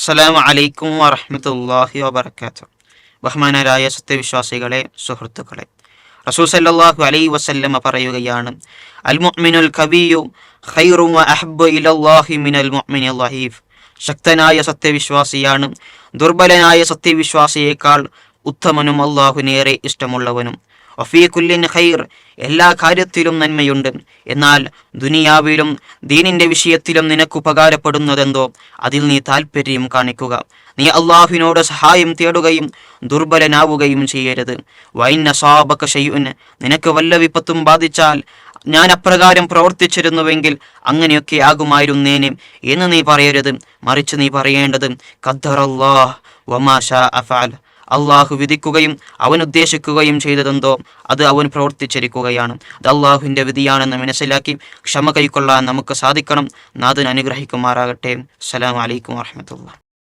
അസ്സലാമു അലൈക്കും വറഹ്മത്തുള്ളാഹി വബർക്കാത്തു ബഹുമാനരായ സത്യവിശ്വാസികളെ സുഹൃത്തുക്കളെ റസൂൽ സല്ലാഹു അലൈ വസല്ലമ പറയുകയാണ് അൽ കബിയു ഖൈറു വ അഹബ്ബു ഇലല്ലാഹി മിനൽ മുഅ്മിനിൽ ലഹീഫ് ശക്തനായ സത്യവിശ്വാസിയാണ് ദുർബലനായ സത്യവിശ്വാസിയേക്കാൾ ഉത്തമനും അള്ളാഹുനേറെ ഇഷ്ടമുള്ളവനും. വഫീ കുല്ലിൻ ഖൈർ. എല്ലാ കാര്യത്തിലും നന്മയുണ്ട്. എന്നാൽ ദുനിയാവിലും ദീനിന്റെ വിഷയത്തിലും നിനക്ക് ഉപകാരപ്പെടുന്നതെന്തോ അതിൽ നീ താല്പര്യം കാണിക്കുക. നീ അള്ളാഹുവിനോട് സഹായം തേടുകയും ദുർബലനാവുകയും ചെയ്യരുത്. വൈന്ന സാബക ഷയ്യുൻ നിനക്ക് വല്ല വിപത്തും ബാധിച്ചാൽ ഞാൻ അപ്രകാരം പ്രവർത്തിച്ചിരുന്നുവെങ്കിൽ അങ്ങനെയൊക്കെ ആകുമായിരുന്നേനെ എന്ന് നീ പറയരുത്. മറിച്ച് നീ പറയേണ്ടത് ഖദ്ദറല്ലാഹ് വമാഷ അഫാൽ. അള്ളാഹു വിധിക്കുകയും അവൻ ഉദ്ദേശിക്കുകയും ചെയ്തതെന്തോ അത് അവൻ പ്രവർത്തിച്ചിരിക്കുകയാണ്. അത് അള്ളാഹുവിന്റെ വിധിയാണെന്ന് മനസ്സിലാക്കി ക്ഷമ കൈക്കൊള്ളാൻ നമുക്ക് സാധിക്കണം. നാഥൻ അനുഗ്രഹിക്കുമാറാകട്ടെ. സലാം അലൈക്കും വാഹമത്തുള്ള